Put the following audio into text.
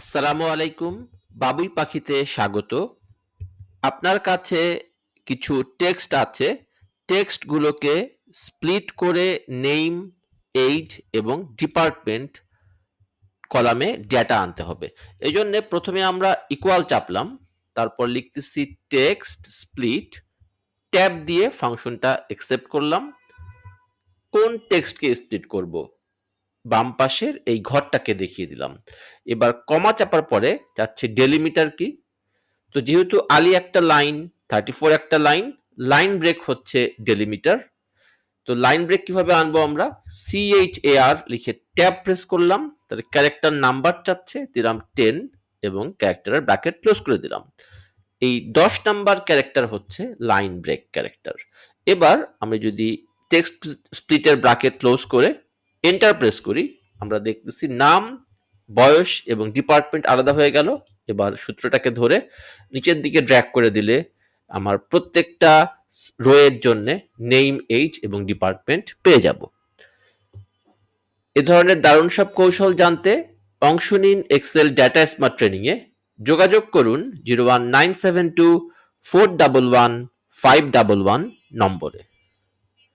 আসসালামু আলাইকুম, বাবুই পাখিতে স্বাগত। আপনার কাছে কিছু টেক্সট আছে। টেক্সটগুলোকে স্প্লিট করে নেম এইজ এবং ডিপার্টমেন্ট কলামে ডেটা আনতে হবে। এই জন্য প্রথমে আমরা ইকুয়াল চাপলাম, তারপর লিখতেছি টেক্সট স্প্লিট, ট্যাব দিয়ে ফাংশনটা একসেপ্ট করলাম। কোন টেক্সটকে স্প্লিট করব? বাম পাশের এই ঘরটাকে দেখিয়ে দিলাম। এবার কমা চাপার পরে যাচ্ছে ডেলিমিটার কি? তো যেহেতু আলি একটা লাইন, থার্টি ফোর একটা লাইন লাইন ব্রেক হচ্ছে ডেলিমিটার। তো লাইন ব্রেক কীভাবে আনব আমরা? সিএইচ এ আর লিখে ট্যাব প্রেস করলাম, তাহলে ক্যারেক্টার নাম্বার চাচ্ছে, দিলাম টেন এবং ক্যারেক্টারের ব্র্যাকেট ক্লোজ করে দিলাম। এই দশ নাম্বার ক্যারেক্টার হচ্ছে লাইন ব্রেক ক্যারেক্টার। এবার আমি যদি টেক্সট স্প্লিটের ব্র্যাকেট ক্লোজ করে এন্টার প্রেস করি, আমরা দেখতেছি নাম, বয়স এবং ডিপার্টমেন্ট আলাদা হয়ে গেল। এবার সূত্রটাকে ধরে নিচের দিকে ড্র্যাগ করে দিলে আমার প্রত্যেকটা রোয়ের জন্য নেম এইজ এবং ডিপার্টমেন্ট পেয়ে যাব। এ ধরনের দারুণ সব কৌশল জানতে অংশ নিন এক্সেল ডেটা স্মার্ট ট্রেনিংয়ে যোগাযোগ করুন zero one nine seven two four double one five double one নম্বরে।